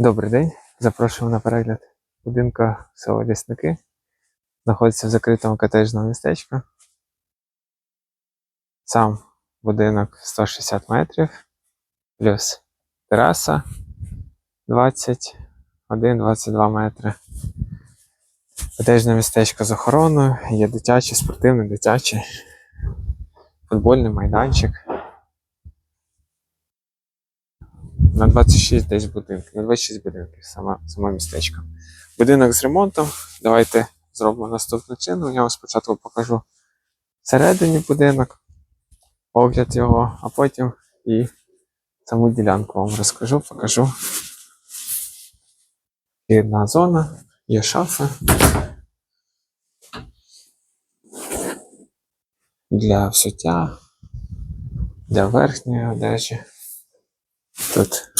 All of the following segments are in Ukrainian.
Добрий день. Запрошую на перегляд будинка село Лісники. Знаходиться в закритому котеджному містечку. Сам будинок 160 метрів, плюс тераса 21-22 метри. Котеджне містечко з охороною, є дитячий, спортивний, дитячий, футбольний майданчик. На 26 десь будинків, на 26 будинків саме, саме містечко. Будинок з ремонтом. Давайте зробимо наступну чином. Я вам спочатку покажу всередині будинок, огляд його, а потім і саму ділянку вам розкажу, покажу. Вхідна зона, є шафа. Для взуття, для верхньої одежі. Тут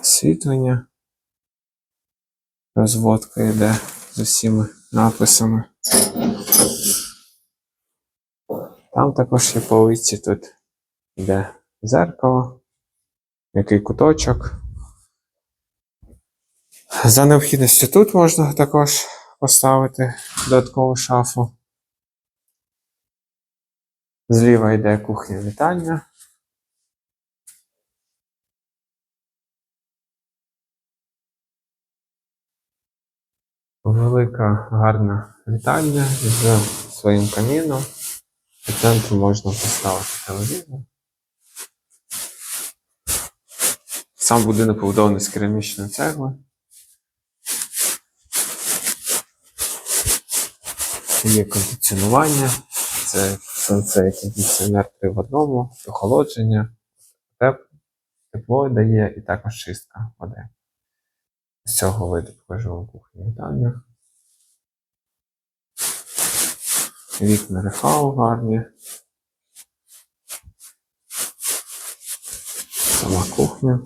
освітлення. Розводка йде з усіма написами. Там також є полиці, тут йде зеркало, який куточок. За необхідністю тут можна також поставити додаткову шафу. Зліва йде кухня вітальня. Велика гарна вітальня з своїм каміном. Центрі можна поставити телевізор. Сам будинок побудований з керамічної цегли. Є кондиціонування, це сонце кондиціонер 3 в одному, охолодження, теп- тепло дає і також чистка води. З цього виду покажу вам кухню вітальню. Вікна рефау гарні. Сама кухня.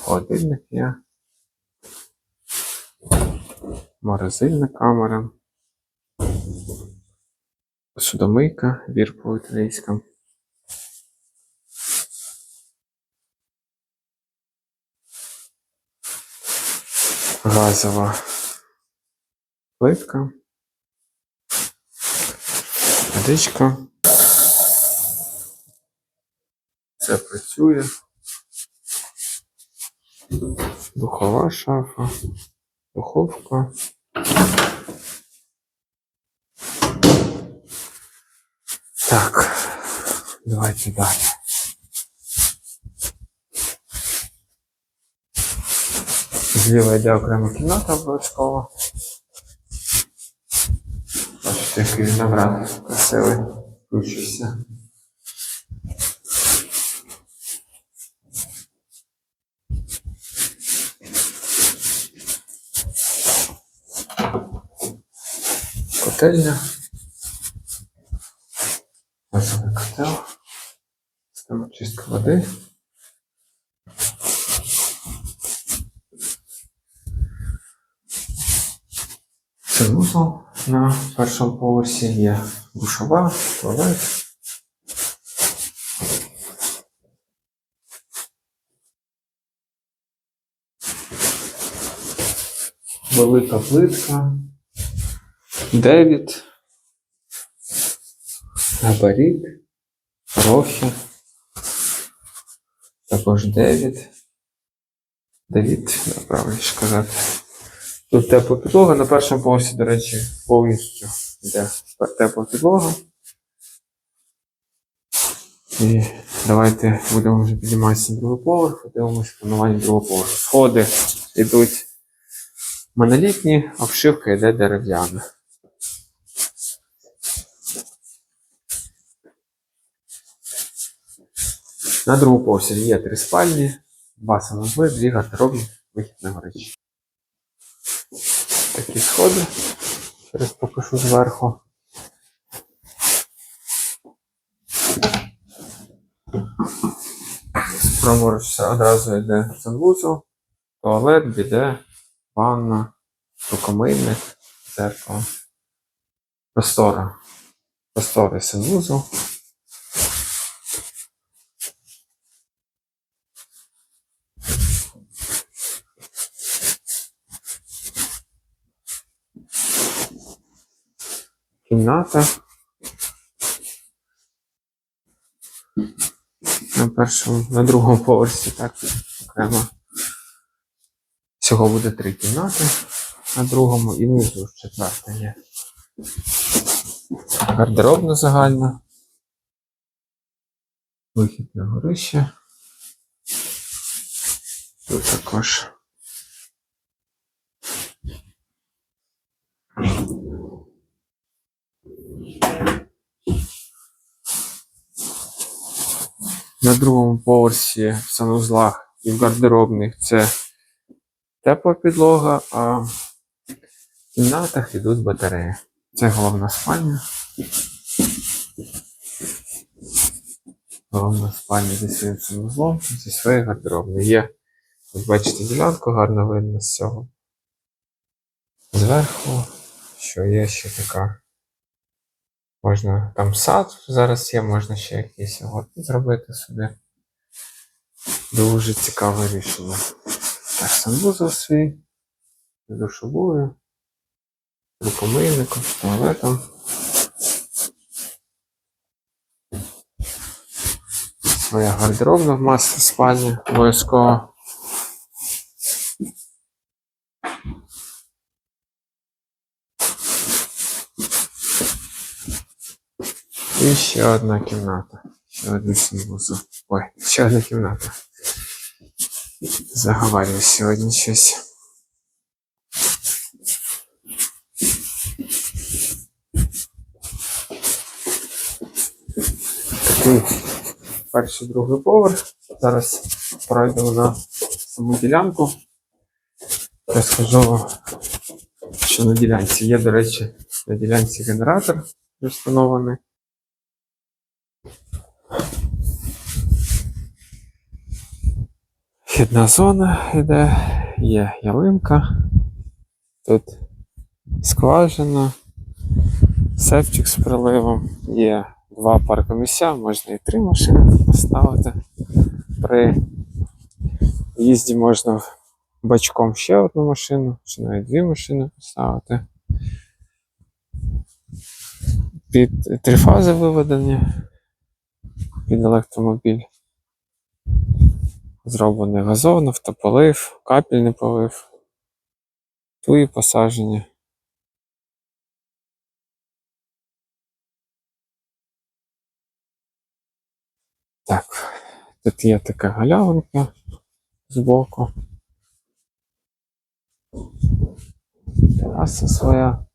Холодильник є. Морозильна камера. Посудомийка, вір по італійському. Газова плитка, водичка. Це працює. Духова шафа, духовка. Так, давайте далі. Зліва йде окрема кімната обов'язково. Бачите, який виноград красивий. Включився. Котельня. Газовий котел. Система чистки води. Санузел на першому поверсі є душова, туалет. Велика плитка. Девід. Габарит. Рохи. Також Девід. Девід, да, правильніше казати. Тут тепла підлога. На першому поверсі, до речі, повністю йде тепла підлога. І давайте будемо вже підніматися на другий поверх, подивимося планування другого поверху. Сходи йдуть монолітні, обшивка йде дерев'яна. На другому поверсі є три спальні, два санузли, дві гардеробні, вихід на горищі. Такі сходи. Зараз покажу зверху. Праворуч одразу йде санвузол, туалет, біде, ванна, рукомийник, зеркало. Простора. Просторий санвузол. Кімната. На першому, на другому поверсі, так, окремо. Всього буде три кімнати на другому і внизу четверта є. Гардеробна загальна. Вихід на горище. Тут також. На другому поверсі в санузлах і в гардеробних це тепла підлога, а в кімнатах йдуть батареї. Це головна спальня. Головна спальня зі своїм санузлом, зі своєю гардеробною. Є, от бачите, ділянку гарно видно з цього. Зверху, що є ще така. Можна там сад зараз є, можна ще якийсь от зробити собі. Дуже цікаве рішення. Так, санвузол свій, з душовою, рукомийником, туалетом. Своя гардеробна в мастер спальні обов'язково. І ще одна кімната. Ще один санвузол. Ой, ще одна кімната. Заговарюю сьогодні щось. Такий перший другий поверх. Зараз пройдемо на саму ділянку. Я скажу, що на ділянці є, до речі, на ділянці генератор встановлений. Вхідна зона йде, є ялинка. Тут скважина, септик з приливом, є два паркомісця, можна і три машини поставити. При їзді можна бачком ще одну машину, чи навіть дві машини поставити. Під три фази виведені під електромобіль. Зроблений газон, автополив, капельний полив, туї посаджені. Так, тут є така галявинка збоку. Тераса своя.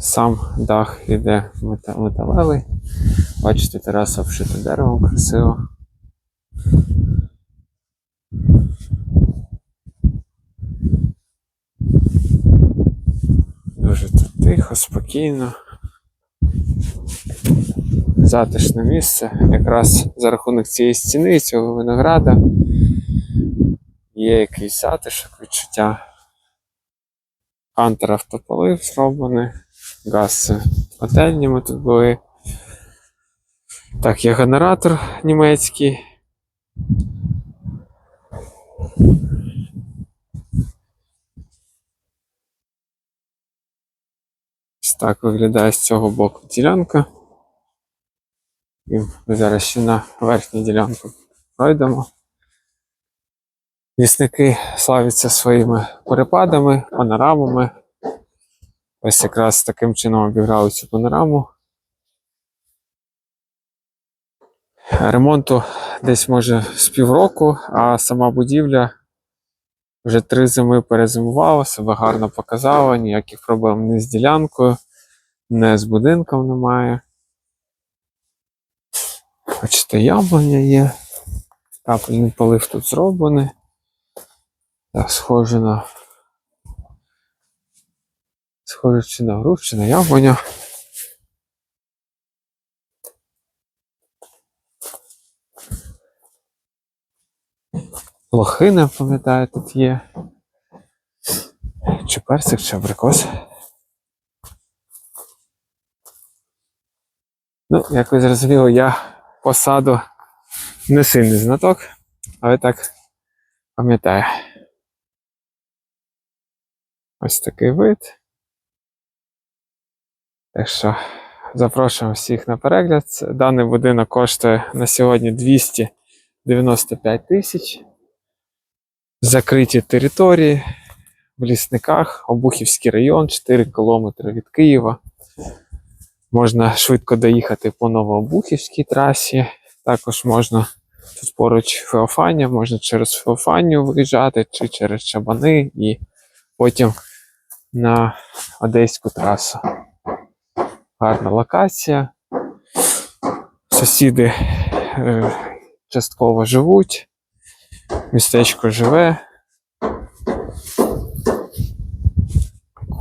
Сам дах іде металевий. Бачите, тераса обшита деревом красиво. Дуже тут тихо, спокійно. Затишне місце. Якраз за рахунок цієї стіни, цього винограда є якийсь затишок, відчуття. Хантер автополив зроблений. Газ котельні ми тут були. Так, є генератор німецький. Ось так виглядає з цього боку ділянка. І зараз ще на верхню ділянку пройдемо. Лісники славляться своїми перепадами, панорамами. Ось якраз таким чином обіграли цю панораму. Ремонту десь може з півроку, а сама будівля вже три зими перезимувала, себе гарно показала, ніяких проблем ні з ділянкою, ні з будинком немає. Бачите, яблуня є. Капельний полив тут зроблений. Так, схоже на. Схоже чи на груш, чи на яблуня. Лохина, пам'ятаю, тут є. Чи персик, чи абрикос. Ну, як ви зрозуміли, я посаду не сильний знаток, але так пам'ятаю. Ось такий вид. Так що запрошуємо всіх на перегляд. Даний будинок коштує на сьогодні 295 тисяч. Закриті території в лісниках, Обухівський район, 4 кілометри від Києва. Можна швидко доїхати по Новообухівській трасі. Також можна тут поруч Феофанія, можна через Феофанію виїжджати чи через Чабани і потім на Одеську трасу. Гарна локація. Сусіди е, частково живуть, містечко живе.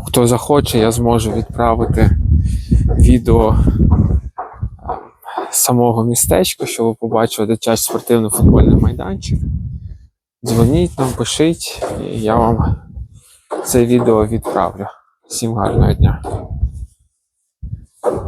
Хто захоче, я зможу відправити відео е, самого містечка, щоб ви побачили дитячий спортивний футбольний майданчик. Дзвоніть нам, пишіть, і я вам це відео відправлю. Всім гарного дня!